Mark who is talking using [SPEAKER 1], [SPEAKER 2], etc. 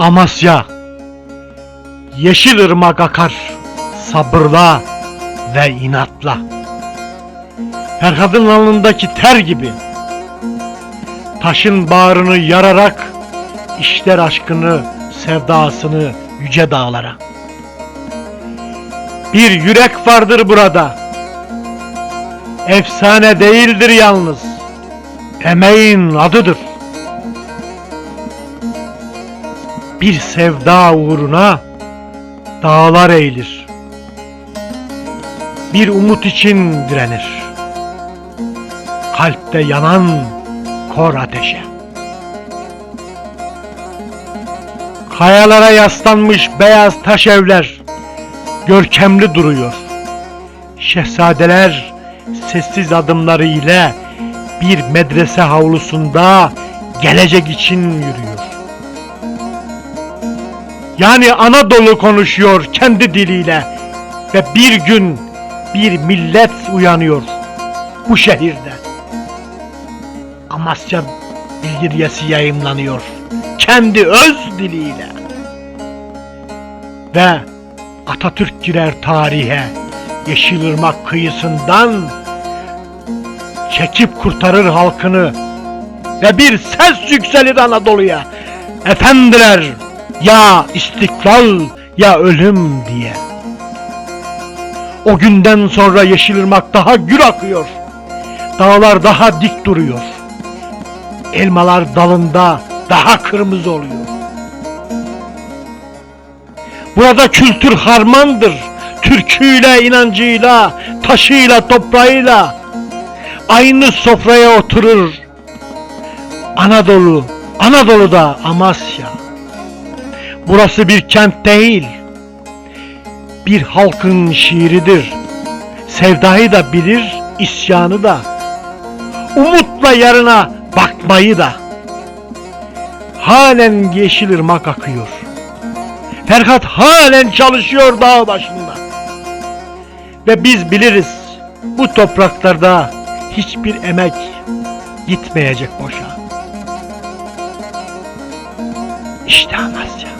[SPEAKER 1] Amasya Yeşil ırmak akar sabırla ve inatla. Ferhat'ın alnındaki ter gibi taşın bağrını yararak işler aşkını, sevdasını yüce dağlara. Bir yürek vardır burada. Efsane değildir yalnız. Emeğin adıdır. Bir sevda uğruna dağlar eğilir. Bir umut için direnir. Kalpte yanan kor ateşe. Kayalara yaslanmış beyaz taş evler görkemli duruyor. Şehzadeler sessiz adımları ile bir medrese havlusunda gelecek için yürüyor. Yani Anadolu konuşuyor kendi diliyle ve bir gün bir millet uyanıyor bu şehirde. Amasya bildirgesi yayınlanıyor kendi öz diliyle. Ve Atatürk girer tarihe Yeşilırmak kıyısından çekip kurtarır halkını ve bir ses yükselir Anadolu'ya. Efendiler ya istiklal ya ölüm diye. O günden sonra Yeşilırmak daha gür akıyor. Dağlar daha dik duruyor. Elmalar dalında daha kırmızı oluyor. Burada kültür harmandır. Türküyle, inancıyla, taşıyla, toprağıyla aynı sofraya oturur. Anadolu, Anadolu'da Amasya. Burası bir kent değil. Bir halkın şiiridir. Sevdayı da bilir, isyanı da. Umutla yarına bakmayı da. Halen yeşil ırmak akıyor. Ferhat halen çalışıyor dağ başında. Ve biz biliriz bu topraklarda hiçbir emek gitmeyecek boşa. İşte Amasya.